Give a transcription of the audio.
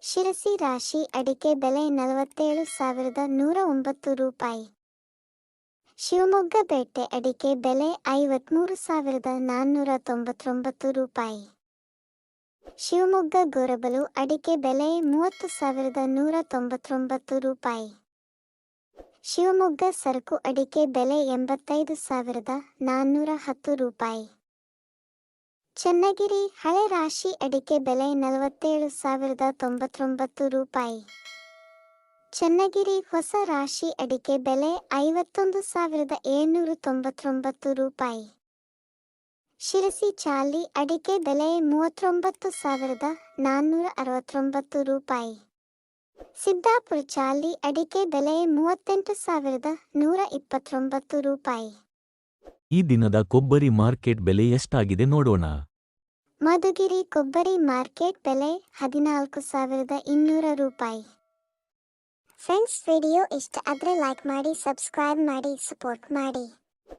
ಶಿರಸಿ ರಾಶಿ ಅಡಿಕೆ ಬೆಲೆ ನಲವತ್ತೇಳು ಸಾವಿರದ ನೂರ ಒಂಬತ್ತು ರೂಪಾಯಿ. ಶಿವಮೊಗ್ಗ ಬೇಟೆ ಅಡಿಕೆ ಬೆಲೆ ಐವತ್ಮೂರು ಸಾವಿರದ ನಾನ್ನೂರ ತೊಂಬತ್ತೊಂಬತ್ತು ರೂಪಾಯಿ. ಶಿವಮೊಗ್ಗ ಗೊರಬಲು ಅಡಿಕೆ ಬೆಲೆ ಮೂವತ್ತು ಸಾವಿರದ ನೂರ ತೊಂಬತ್ತೊಂಬತ್ತು ರೂಪಾಯಿ. ಶಿವಮೊಗ್ಗ ಸರಕು ಅಡಿಕೆ ಬೆಲೆ ಎಂಬತ್ತೈದು ಸಾವಿರದ ನಾನ್ನೂರ ಹತ್ತು ರೂಪಾಯಿ. ಚನ್ನಗಿರಿ ಹಳೆ ರಾಶಿ ಅಡಿಕೆ ಬೆಲೆ ನಲವತ್ತೇಳು ಸಾವಿರದ ತೊಂಬತ್ತೊಂಬತ್ತು ರೂಪಾಯಿ. ಚನ್ನಗಿರಿ ಹೊಸ ರಾಶಿ ಅಡಿಕೆ ಬೆಲೆ ಐವತ್ತೊಂದು ಸಾವಿರದ ಏಳ್ನೂರ ತೊಂಬತ್ತೊಂಬತ್ತು ರೂಪಾಯಿ. ಶಿರಸಿ ಚಾಲಿ ಅಡಿಕೆ ಬೆಲೆ ಮೂವತ್ತೊಂಬತ್ತು ಸಾವಿರದ ನಾನ್ನೂರ ಅರವತ್ತೊಂಬತ್ತು ರೂಪಾಯಿ. ಸಿದ್ದಾಪುರ ಚಾಲಿ ಅಡಿಕೆ ಬೆಲೆ ಮೂವತ್ತೆಂಟು ಸಾವಿರದ ನೂರ ಇಪ್ಪತ್ತೊಂಬತ್ತು ರೂಪಾಯಿ. ಈ ದಿನದ ಕೊಬ್ಬರಿ ಮಾರ್ಕೆಟ್ ಬೆಲೆ ಎಷ್ಟಾಗಿದೆ ನೋಡೋಣ. ಮಧುಗಿರಿ ಕೊಬ್ಬರಿ ಮಾರ್ಕೆಟ್ ಬೆಲೆ ಹದಿನಾಲ್ಕು ಸಾವಿರದ ಇನ್ನೂರ ರೂಪಾಯಿ. ಫ್ರೆಂಡ್ಸ್ ವಿಡಿಯೋ ಇಷ್ಟ ಆದರೆ ಲೈಕ್ ಮಾಡಿ ಸಬ್ಸ್ಕ್ರೈಬ್ ಮಾಡಿ ಸಪೋರ್ಟ್ ಮಾಡಿ.